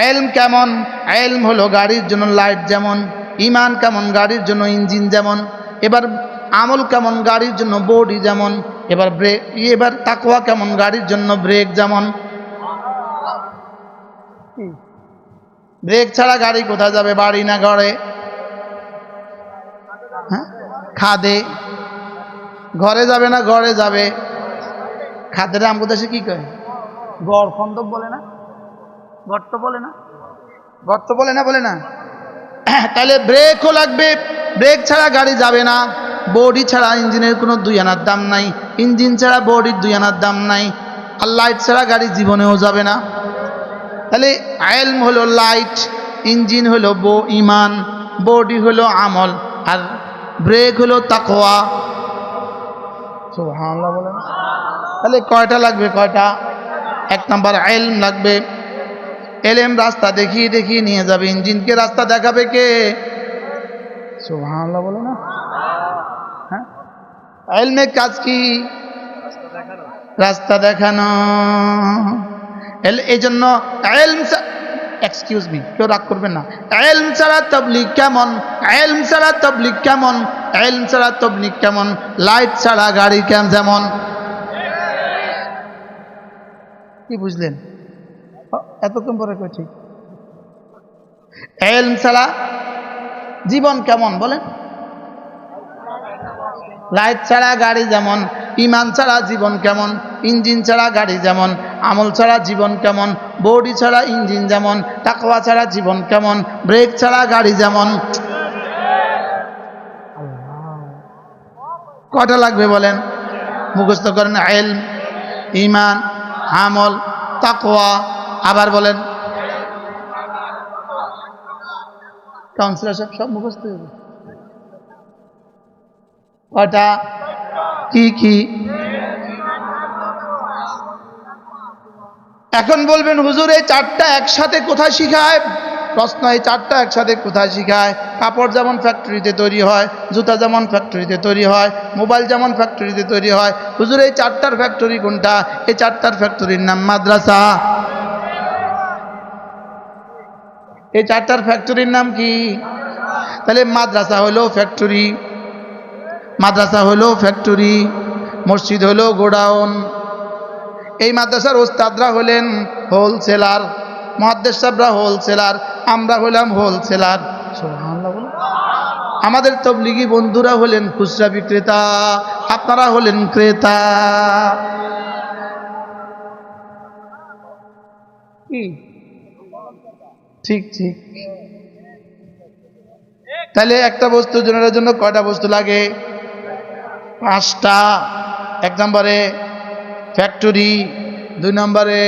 এলম কেমন? এলম হলো গাড়ির জন্য লাইট যেমন, ইমান কেমন? গাড়ির জন্য ইঞ্জিন যেমন, এবার আমল কেমন? গাড়ির জন্য বডি যেমন, এবার ব্রেক, এবার তাকওয়া কেমন? গাড়ির জন্য ব্রেক যেমন। ব্রেক ছাড়া গাড়ি কোথায় যাবে? বাড়ি না ঘরে? হ্যাঁ? খাদে। ঘরে যাবে না ঘরে যাবে? খাদের আমগো দেশে কি কয়? গড় খন্দক বলে না? গর্ত বলে না? গর্ত বলে না বলে না। তাহলে ব্রেকও লাগবে, ব্রেক ছাড়া গাড়ি যাবে না বডি ছাড়া ইঞ্জিনের কোনো দুই আনার দাম নাই, ইঞ্জিন ছাড়া বডির দুই আনার দাম নাই, আর লাইট ছাড়া গাড়ি জীবনেও যাবে না। তাহলে আয়েলম হলো লাইট ইঞ্জিন হলো বো ইমান বডি হলো আমল, আর ব্রেক হলো তাকোয়া বলেন তাহলে কয়টা লাগবে, কয়টা? এক নাম্বার আইলম লাগবে। এলেম রাস্তা দেখিয়ে দেখিয়ে নিয়ে যাবে, ইঞ্জিনকে রাস্তা দেখাবে কে? সুবহানাল্লাহ বলে না। হ্যাঁ? এলমের কাজ কি? রাস্তা দেখানো। এই জন্য এলম এক্সকিউজ মি কেউ রাগ করবেন না। এলম ছাড়া তবলিক কেমন? এলম ছাড়া তবলিক কেমন? এলম ছাড়া তবলিক কেমন? লাইট ছাড়া গাড়ি কেমন যেমন? কি বুঝলেন? এতক্ষণ পরে কই ঠিক? এলম ছাড়া জীবন কেমন বলেন? লাইট ছাড়া গাড়ি যেমন, ইমান ছাড়া জীবন কেমন, ইঞ্জিন ছাড়া গাড়ি যেমন, আমল ছাড়া জীবন কেমন, বডি ছাড়া ইঞ্জিন যেমন টাকওয়া ছাড়া জীবন কেমন, ব্রেক ছাড়া গাড়ি যেমন। কটা লাগবে বলেন? মুখস্থ করেন এল ইমান, আমল, তাকওয়া। আবার বলেন। কাউন্সিলর সব সব মুখস্থ হয়ে। কয়টা? কি কি? এখন বলবেন, হুজুর, এই চারটা একসাথে কোথায় শিখায়? প্রশ্ন, এই চারটা একসাথে কোথায় শিখায়? কাপড় যেমন ফ্যাক্টরিতে তৈরি হয়, জুতা যেমন ফ্যাক্টরিতে তৈরি হয় মোবাইল যেমন ফ্যাক্টরিতে তৈরি হয়। হুজুর, এই চারটার ফ্যাক্টরি কোনটা? এই চারটার ফ্যাক্টরির নাম মাদ্রাসা। এই চারটার ফ্যাক্টরির নাম কি? তাহলে মাদ্রাসা হলো ফ্যাক্টরি মাদ্রাসা হলো ফ্যাক্টরি মসজিদ হলো গোডাউন। এই মাদ্রাসার ওস্তাদরা হলেন হোলসেলার, মহাদ্দেশ সাহেবরা হোলসেলার, আমরা হলাম হোলসেলার। আমাদের তবলিগি বন্ধুরা হলেন খুচরা বিক্রেতা, আপনারা হলেন ক্রেতা। কি? ঠিক ঠিক। তাহলে একটা বস্তু জনের জন্য কয়টা বস্তু লাগে? পাঁচটা। এক নম্বরে ফ্যাক্টরি, দুই নম্বরে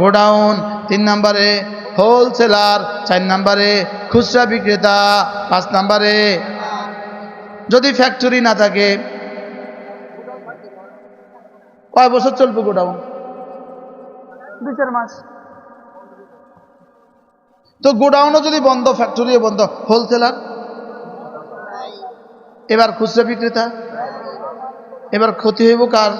গোডাউন, তিন নম্বরে হোলসেলার, চার নম্বরে খুচরা বিক্রেতা, পাঁচ নম্বরে যদি ফ্যাক্টরি না থাকে, কয় বছর চলবে গোডাউন? দুই, চার মাস। তো গোডাউনও যদি বন্ধ, ফ্যাক্টরিও বন্ধ, হোলসেলার? এবার খুচরা বিক্রেতা? এবার ক্ষতি হইব কার?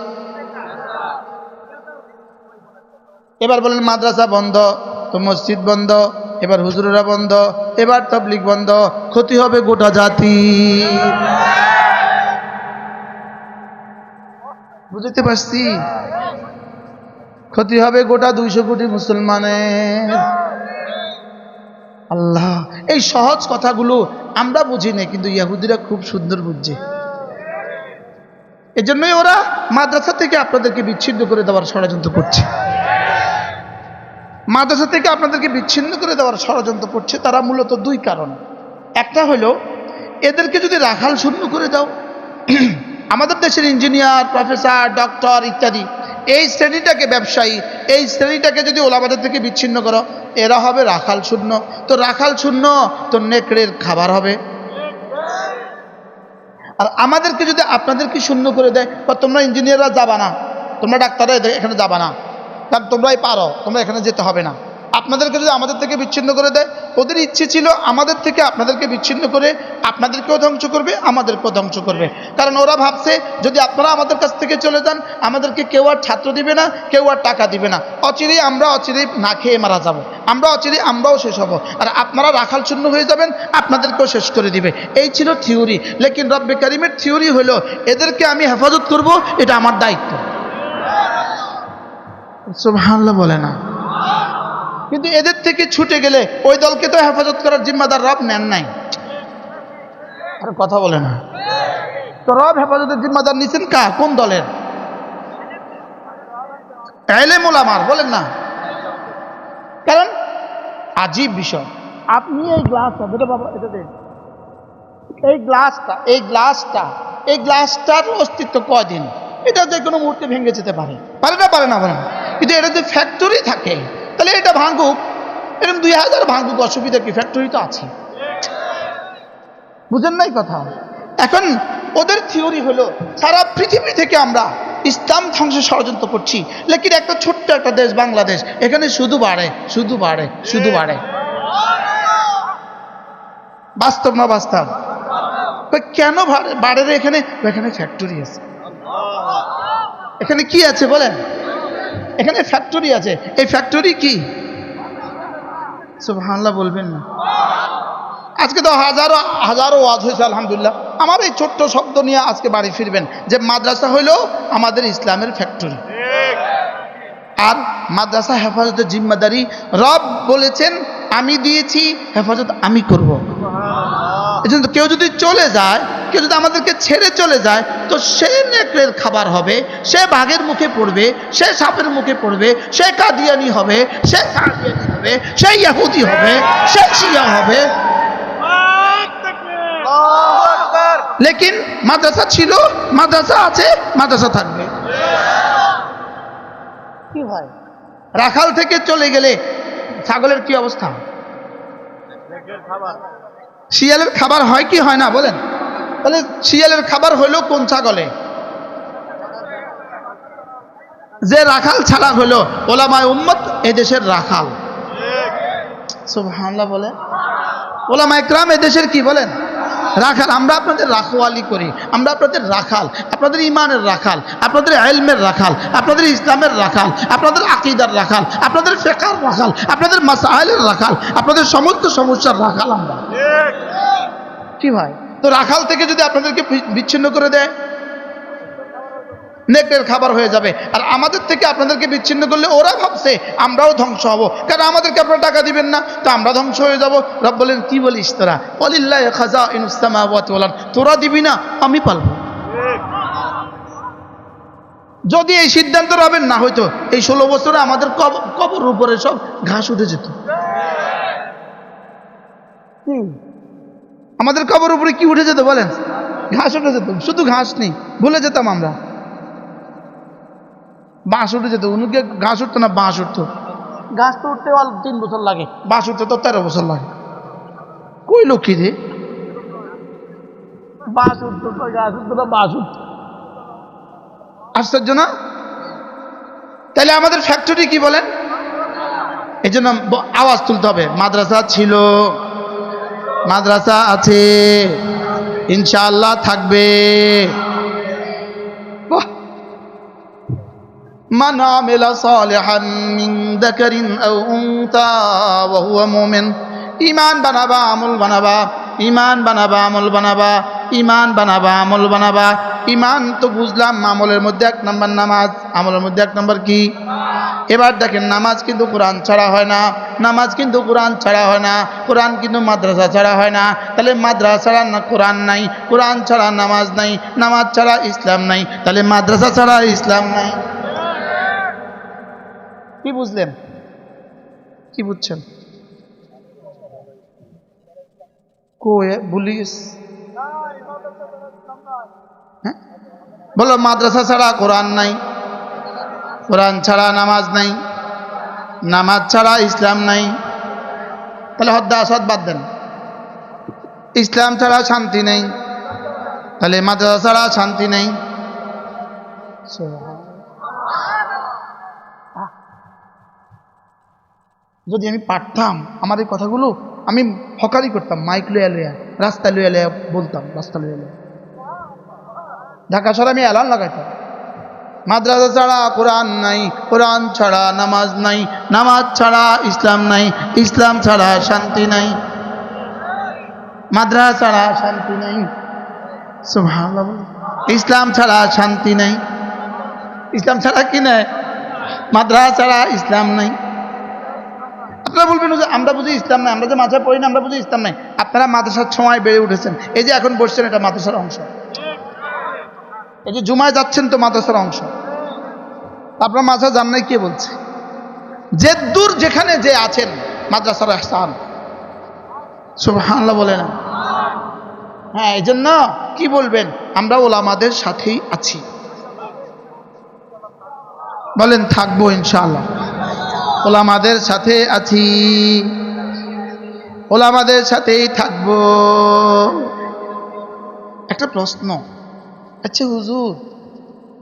এবার বলেন মাদ্রাসা বন্ধ, তো মসজিদ বন্ধ, এবার হুজুরেরা বন্ধ, এবার তবলিক বন্ধ, ক্ষতি হবে গোটা জাতি। বুঝতে পারছি? ক্ষতি হবে গোটা দুইশো কোটি মুসলমানের। আল্লাহ, এই সহজ কথাগুলো আমরা বুঝি না কিন্তু ইয়াহুদিরা খুব সুন্দর বুঝছে। এজন্যই ওরা মাদ্রাসা থেকে আপনাদেরকে বিচ্ছিন্ন করে দেওয়ার ষড়যন্ত্র করছে। মাদ্রাসা থেকে আপনাদেরকে বিচ্ছিন্ন করে দেওয়ার ষড়যন্ত্র করছে, তারা মূলত দুই কারণ। একটা হলো, এদেরকে যদি রাখাল শূন্য করে দাও, আমাদের দেশের ইঞ্জিনিয়ার, প্রফেসর, ডক্টর ইত্যাদি এই শ্রেণীটাকে ব্যবসায়ী, এই শ্রেণীটাকে যদি ওলাবাদের থেকে বিচ্ছিন্ন করো, এরা হবে রাখাল শূন্য। তো রাখাল শূন্য, তো নেকড়ের খাবার হবে। আর আমাদেরকে যদি আপনাদেরকে শূন্য করে দেয়, বা তোমরা ইঞ্জিনিয়াররা যাবা না, তোমরা ডাক্তাররা এখানে যাবা না, কারণ তোমরাই পারো, তোমরা এখানে যেতে হবে না। আপনাদেরকে যদি আমাদের থেকে বিচ্ছিন্ন করে দেয় ওদের ইচ্ছে ছিল আমাদের থেকে আপনাদেরকে বিচ্ছিন্ন করে আপনাদেরকেও ধ্বংস করবে, আমাদেরকেও ধ্বংস করবে। কারণ ওরা ভাবছে, যদি আপনারা আমাদের কাছ থেকে চলে যান, আমাদেরকে কেউ আর ছাত্র দিবে না, কেউ আর টাকা দিবে না। অচিরেই আমরা অচিরেই না খেয়ে মারা যাব। আমরা অচিরেই আমরাও শেষ হব। আর আপনারা রাখাল শূন্য হয়ে যাবেন, আপনাদেরকেও শেষ করে দিবে। এই ছিল থিওরি। লেকিন রব্বে করিমের থিওরি হলো, এদেরকে আমি হেফাজত করব, এটা আমার দায়িত্ব। সুবহানাল্লাহ বলে না। কিন্তু এদের থেকে ছুটে গেলে ওই দলকে তো হেফাজত করার জিম্মাদার রব নেন নাই। আর কথা বলে না। তো রব হেফাজতের জিম্মাদার নিছেন কা? কোন দলের? এলেম ওলামার বলেন না। কারণ আজীব বিষয়। আপনি এই গ্লাসটা এটা বাবা, এটা দেন। এই গ্লাসটা এই গ্লাসটা, এই গ্লাসটার অস্তিত্ব কয়দিন? এটা যে কোনো মুহূর্তে ভেঙে যেতে পারে। পারে না পারে না পারে না। কিন্তু এটা যে ফ্যাক্টরি থাকে তাহলে এটা ভাঙুক। এরকম দুই হাজার ভাঙুক, অসুবিধা কি? ফ্যাক্টরি তো আছে। বুঝেন নাই কথা? এখন ওদের থিওরি হলো, সারা পৃথিবী থেকে আমরা ইসলাম ধ্বংসের ষড়যন্ত্র করছি। লেকিন একটা ছোট্ট একটা দেশ, বাংলাদেশ, এখানে শুধু বাড়ে শুধু বাড়ে শুধু বাড়ে। বাস্তব না বাস্তব? কেন বাড়ে এখানে? এখানে ফ্যাক্টরি আছে। এখানে কি আছে বলেন? এখানে ফ্যাক্টরি আছে। এই ফ্যাক্টরি কি? সুবহানাল্লাহ বলবেন না। আজকে তো হাজারো হাজারো ওয়াজ হয়েছে আলহামদুলিল্লাহ। আমার এই ছোট্ট শব্দ নিয়ে আজকে বাড়ি ফিরবেন যে মাদ্রাসা হইল আমাদের ইসলামের ফ্যাক্টরি আর মাদ্রাসা হেফাজতের জিম্মাদারি রব বলেছেন আমি দিয়েছি হেফাজত আমি করব। এই জন্য কেউ যদি চলে যায় কেউ যদি আমাদেরকে ছেড়ে চলে যায় তো সে নেকড়ের খাবার হবে সে বাঘের মুখে পড়বে সে সাপের মুখে পড়বে সে কাদিয়ানি হবে সে কাদিয়ানি হবে সে ইয়াহুদি হবে সে শিয়া হবে। লেকিন মাদ্রাসা ছিল মাদ্রাসা আছে মাদ্রাসা থাকবে। কি হয়? রাখাল থেকে চলে গেলে ছাগলের কি অবস্থা? শিয়ালের খাবার হয় কি হয় না বলেন। তাহলে শিয়ালের খাবার হইল কোন ছাগলে? যে রাখাল ছাড়া হলো ওলামায় উম্মত এদেশের রাখাল। সুবহানাল্লাহ বলে ওলামা একরাম এদেশের কি বলেন? রাখাল আমরা আপনাদের রাখওয়ালি করি আমরা আপনাদের রাখাল আপনাদের ইমানের রাখাল আপনাদের আলমের রাখাল আপনাদের ইসলামের রাখাল আপনাদের আকিদার রাখাল আপনাদের ফেকার রাখাল আপনাদের মাসাইলের রাখাল আপনাদের সমস্ত সমস্যার রাখাল আমরা। কি ভাই? তো রাখাল থেকে যদি আপনাদেরকে বিচ্ছিন্ন করে দেয় নেকড়ের খাবার হয়ে যাবে। আর আমাদের থেকে আপনাদেরকে বিচ্ছিন্ন করলে ওরা ভাবছে, আমরাও ধ্বংস হব। কারণ আমাদেরকে আপনারা টাকা দিবেন না, তো আমরা ধ্বংস হয়ে যাব। রব বলেন, কি বলিস তোরা? অলিল্লাহ খাজা ইনুস্তামাওয়াত তোরা দিবি না, আমি পালবো। যদি এই সিদ্ধান্ত রবেন না হয়তো। এই ষোলো বছরে আমাদের কব- কবর উপরে সব ঘাস উঠে যেত। কি? আমাদের কবর উপরে কি উঠে যেত বলেন? ঘাস উঠে যেত। শুধু ঘাস নেই ভুলে যেতাম আমরা। বাঁশ উঠে যেত। উনুকে ঘাস উঠতো না বাঁশ উঠতো। ঘাস তো উঠতে তিন বছর লাগে। বাঁশ উঠতে তো তেরো বছর লাগে। কই লক্ষ্মী রে? বাঁশ উঠতো তো গাছ উঠতো না বাঁশ উঠতো। আশ্চর্য না? তাহলে আমাদের ফ্যাক্টরি কি বলেন? এই জন্য আওয়াজ তুলতে হবে। মাদ্রাসা ছিল। মাদ্রাসা আছে ইনশাআল্লাহ থাকবে বাহ من عمل صالحا من ذكر أو أنثى وهو مؤمن ইমান বানাবা আমল বানাবা ইমান বানাবা আমল বানাবা ইমান বানাবা আমল বানাবা ইমান তো বুঝলাম আমলের মধ্যে এক নম্বর নামাজ আমলের মধ্যে এক নম্বর কি এবার দেখেন, নামাজ কিন্তু কোরআন ছাড়া হয় না, নামাজ কিন্তু কোরআন ছাড়া হয় না, কোরআন কিন্তু মাদ্রাসা ছাড়া হয় না। তাহলে মাদ্রাসা ছাড়া না কোরআন নাই, কোরআন ছাড়া নামাজ নাই, নামাজ ছাড়া ইসলাম নাই, তাহলে মাদ্রাসা ছাড়া ইসলাম নাই। কি বুঝলেন? কি বুঝছেন? পুলিশ হ্যাঁ? বলো, মাদ্রাসা ছাড়া কোরআন নাই। কোরআন ছাড়া নামাজ নাই, নামাজ ছাড়া ইসলাম নাই। তাহলে হদ্দা আসাদ বাদ দেন। ইসলাম ছাড়া শান্তি নেই, তাহলে মাদ্রাসা ছাড়া শান্তি নেই। যদি আমি পারতাম, আমার এই কথাগুলো আমি হকারি করতাম, মাইক লইয়া লইয়া রাস্তা লইয়া লইয়া বলতাম রাস্তা লইয়া লইয়া। ঢাকা শহরে আমি অ্যালার্ম লাগাইতাম। মাদ্রাসা ছাড়া কোরআন নাই, কোরআন ছাড়া নামাজ নাই, নামাজ ছাড়া ইসলাম নাই, ইসলাম ছাড়া শান্তি নাই, মাদ্রাসা ছাড়া শান্তি নাই ইসলাম ছাড়া শান্তি নাই, ইসলাম ছাড়া কি নাই? মাদ্রাসা ছাড়া ইসলাম নাই। আপনারা বলবেন যে আমরা বুঝি ইসলাম নাই, আমরা যে মাঝে পড়ি না, আমরা বুঝি ইসলাম নাই। আপনারা মাদ্রাসার সময় বেড়ে উঠেছেন, এই যে এখন বসছেন, এটা মাদ্রাসার অংশ। এই যে জুমায় যাচ্ছেন তো মাদ্রাসার অংশ। আপনার মাঝে যান নাই কে বলছে? যে দূর যেখানে যে আছেন মাদ্রাসার এহসান। সুবহানাল্লাহ বলে না হ্যাঁ এই জন্য কি বলবেন? আমরা ওলামাদের সাথেই আছি। বলেন, থাকব ইনশাআল্লাহ। ওলামাদের সাথে আছি। ওলামাদের সাথেই থাকব। একটা প্রশ্ন। আচ্ছা হুজুর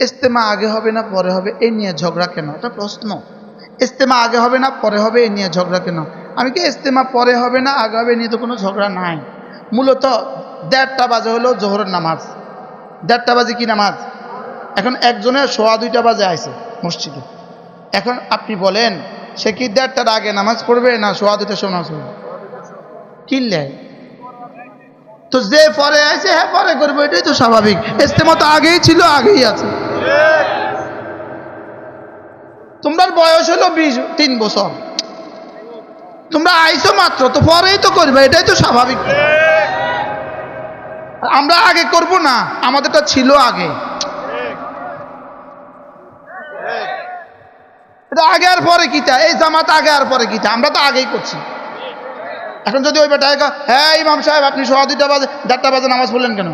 ইস্তেমা আগে হবে না পরে হবে? এই নিয়ে ঝগড়া কেন? এটা প্রশ্ন। ইস্তেমা আগে হবে না পরে হবে? এই নিয়ে ঝগড়া কেন? আমি কি ইস্তেমা পরে হবে না আগে হবে? নিয়ে তো কোনো ঝগড়া নাই। মূলত দেড়টা বাজে হলো জোহরের নামাজ। দেড়টা বাজে কি নামাজ? এখন একজনের সোয়া দুইটা বাজে আইছে মসজিদে। এখন আপনি বলেন, সে কি দেড়টার আগে নামাজ পড়বে না সোয়া দুইটার সময় নামাজ কিনলে? তো যে পরে আছে হ্যাঁ পরে করব, এটাই তো স্বাভাবিক। ইস্তেমা তো আগেই ছিল, আগেই আছে। তোমার বয়স হলো বিশ, তিন বছর। তোমরা আইছো মাত্র, তো পরেই তো করবে, এটাই তো স্বাভাবিক। আমরা আগে করব না, আমাদেরটা ছিল আগে। এটা আগে আর পরে কিতা, এই জামাত আগে আর পরে কিতা, আমরা তো আগেই করছি। এখন যদি ওই বেটা একা, হ্যাঁ ইমাম সাহেব আপনি সোয়া দুইটা বাজে দেড়টা বাজে নামাজ পড়লেন কেন?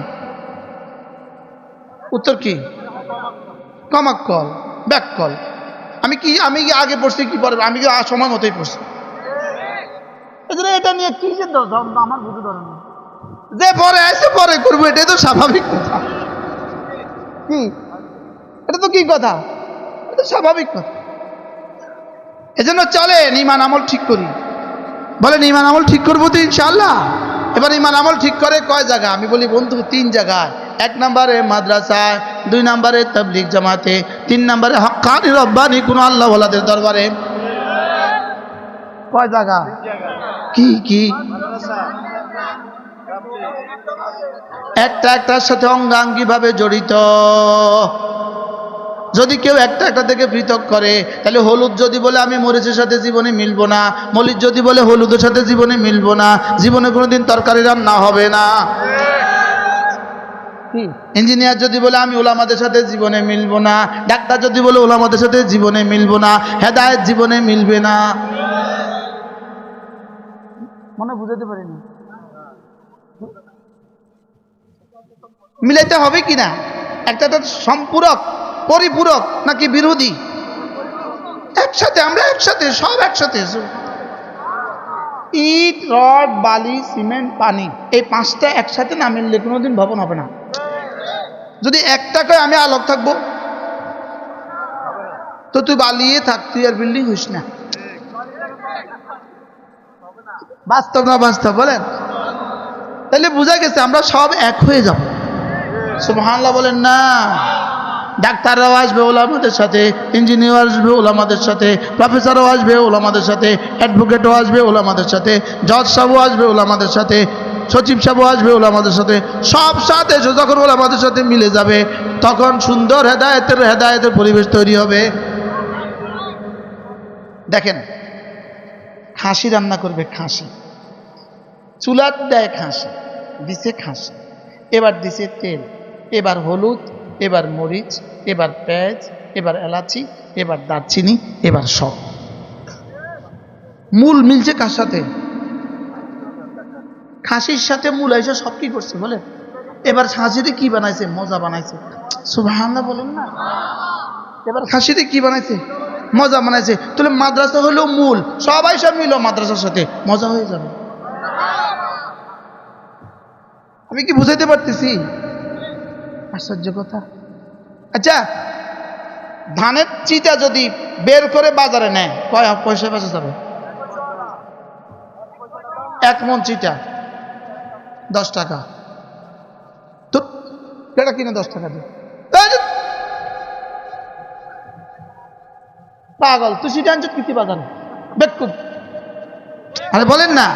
উত্তর কি? কমাক কল ব্যাক কল। আমি কি আমি কি আগে পড়ছি কি পরে? আমি কি সময় মতোই পড়ছি? এজন্য এটা নিয়ে কি যে আমার বুঝে ধরে যে পরে আসে পরে করব এটাই তো স্বাভাবিক কথা। কি? এটা তো কি কথা? এটা তো স্বাভাবিক কথা। এজন্য চলেন ইমান আমল ঠিক করি। বলেন, ইমান আমল ঠিক করব তো ইনশাল্লাহ এবার ইমান আমল ঠিক করে কয় জায়গা? আমি বলি, বন্ধু, তিন জায়গায়। এক নম্বরে মাদ্রাসায়, দুই নম্বরে তবলিক জামাতে, তিন নম্বরে হকানি রব্বানি, কোন আল্লাহ ওলাদের দরবারে। কয় জায়গা? কি কি? একটা একটার সাথে অঙ্গাঙ্গি ভাবে জড়িত। যদি কেউ একটা একটা থেকে পৃথক করে তাহলে হলুদ যদি বলে আমি মরিচের সাথে জীবনে মিলবো না মরিচ যদি বলে হলুদের সাথে জীবনে মিলব না জীবনে কোনোদিন তরকারি রান্না হবে না। ইঞ্জিনিয়ার যদি বলে আমি ওলামাদের সাথে জীবনে মিলব না ডাক্তার যদি বলে ওলামাদের সাথে জীবনে মিলব না হেদায়েত জীবনে মিলবে না। মনে বুঝাতে পারিনি। মিলাইতে হবে কিনা একটা তো সম্পূরক। পরিপূরক নাকি বিরোধী? একসাথে, আমরা একসাথে, সব একসাথে। ইট, রড, বালি, সিমেন্ট, পানি, এই পাঁচটা একসাথে না মিললে কোনোদিন ভবন হবে না। যদি একটা কয় আমি আলোক থাকব, তো তুই বালিয়ে থাক তুই আর বিল্ডিং হইস না। বাস্তব না বাস্তব, বলেন? তাহলে বোঝা গেছে আমরা সব এক হয়ে যাব। সুবহানাল্লাহ বলেন না। ডাক্তাররাও আসবে ওলামাদের সাথে ইঞ্জিনিয়ার আসবে ওলামাদের সাথে প্রফেসরও আসবে ওলামাদের সাথে অ্যাডভোকেটও আসবে ওলামাদের সাথে জজ সাহেবও আসবে ওলামাদের সাথে, সচিব সাহেবও আসবে ওলামাদের সাথে, সব সাথে এসে যখন ওলামাদের সাথে মিলে যাবে, তখন সুন্দর হেদায়েতের হেদায়েতের পরিবেশ তৈরি হবে। দেখেন, খাসি রান্না করবে খাসি। চুলার দেয় খাসি, দিছে খাসি। এবার দিছে তেল, এবার হলুদ এবার মরিচ, এবার পেঁয়াজ, এবার এলাচি, এবার দারচিনি, এবার সব। মূল মিলছে কার সাথে? খাসির সাথে মূল এসে সব কি করছে বলে? এবার খাসিতে কি বানাইছে? মজা বানাইছে। সুবহানাল্লাহ বলেন না। এবার খাসিতে কি বানাইছে? মজা বানাইছে। তাহলে মাদ্রাসা হলো মূল। সবাই সব মিলো মাদ্রাসার সাথে। মজা হয়ে যাবে। আমি কি বুঝাইতে পারতেছি? আশ্চর্য কথা আচ্ছা ধানের চিটা যদি বের করে বাজারে নেয়, কয় পয়সা বেচা যাবে? এক মন চিটা, দশ টাকা। তো, এটা কিনে দশ টাকা দিয়ে পাগল, তুই সিটা আনছো কীর্তি বাজারে? বেকুব। আরে বলেন না,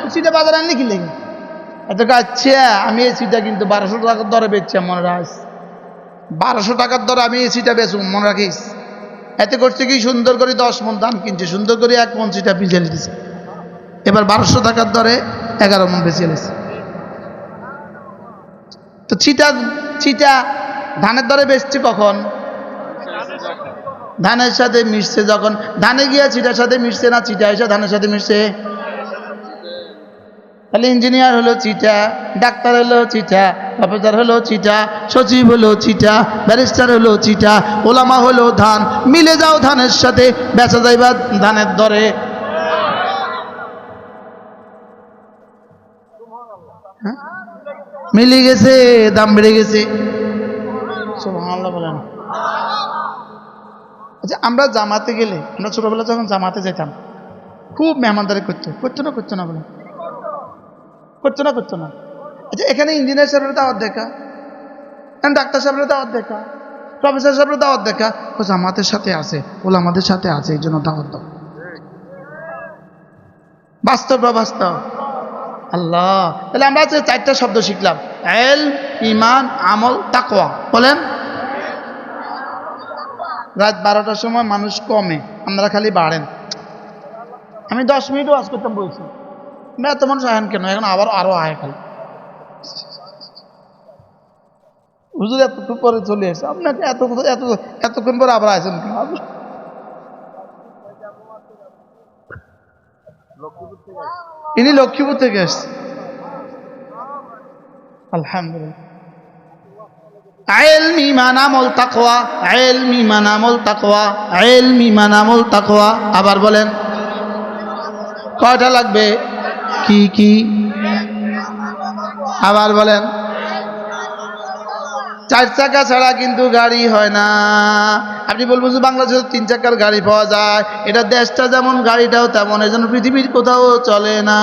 তুই সিটা বাজারে আনলি কি লেগে? এত আচ্ছা আমি এই সিটা কিন্তু বারোশো টাকার দরে বেচছি, মনে রাখিস। বারোশো টাকার দরে আমি এই সিটা বেচুম, মনে রাখিস? এতে করছে কি, সুন্দর করে দশ মন ধান কিনছে, সুন্দর করে এক মন সিটা ভিজে দিছে এবার বারোশো টাকার দরে এগারো মন বেঁচে গেছে তো চিটা চিটা ধানের দরে বেচছে কখন? ধানের সাথে মিশছে যখন। ধানে গিয়া চিটার সাথে মিশছে না চিটা এসে ধানের সাথে মিশছে? তাহলে ইঞ্জিনিয়ার হলো চিটা ডাক্তার হলো চিটা প্রফেসর হলো চিটা সচিব হলো চিটা ব্যারিস্টার হলো চিটা ওলামা হলো ধান, মিলে যাও ধানের সাথে, বেচা যাইবা ধানের দরে। হ্যাঁ? মিলে গেছে, দাম বেড়ে গেছে। আচ্ছা আমরা জামাতে গেলে, আমরা ছোটবেলা যখন জামাতে যেতাম, খুব মেহমানদারি করতো করতো না করতো না বলে করতো না করছ না? আচ্ছা এখানে ইঞ্জিনিয়ার সাহেবের দাওয়াত দেখা ডাক্তার সাহেবের দাওয়াত দেখা প্রফেসর সাহেবের দাওয়াত দেখা। ও জামাতের সাথে আছে ওলা আমাদের সাথে আছে, এই জন্য দাওয়াত দাও। বাস্তব বা বাস্তব? আল্লাহ, তাহলে আমরা আজকে চারটা শব্দ শিখলাম, এল, ইমান, আমল, তাকওয়া, বলেন? রাত বারোটার সময় মানুষ কমে আমরা খালি বাড়েন। আমি দশ মিনিটও আজ করতাম বলছি। না এত মানুষ আহেন কেন? এখন আবার আরও আয় খালি। হুজুর এতটুকু পরে চলে এসে আপনাকে এত এত, এতক্ষণ পরে আবার আসেন কেন? ইনি লক্ষ্মীপুর থেকে এসছে। আলহামদুলিল্লাহ। আবার বলেন, কয়টা লাগবে? কি কি? আবার বলেন। চার চাকা ছাড়া কিন্তু গাড়ি হয় না। আপনি বলবেন যে বাংলাদেশে তিন চাকার গাড়ি পাওয়া যায়। এটা দেশটা যেমন, গাড়িটাও তেমন। এই জন্য পৃথিবীর কোথাও চলে না।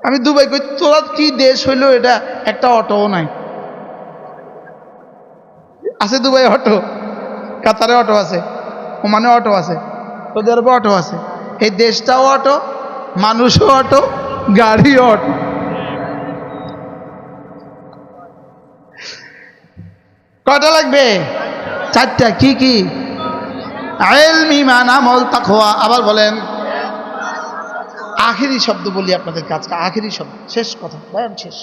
আমি দুবাই কই, তোরা কি দেশ হইল, এটা একটা অটোও নাই। আছে দুবাই অটো, কাতারে অটো আছে, ওমানে অটো আছে আরবে অটো আছে। এই দেশটাও অটো, মানুষও অটো, গাড়িও অটো। কটা লাগবে? চারটা, কি কি? আমল তাকওয়া, আবার বলেন। আখেরি শব্দ বলি আপনাদের কাছে আখেরি শব্দ, শেষ কথা, বয়ান শেষ।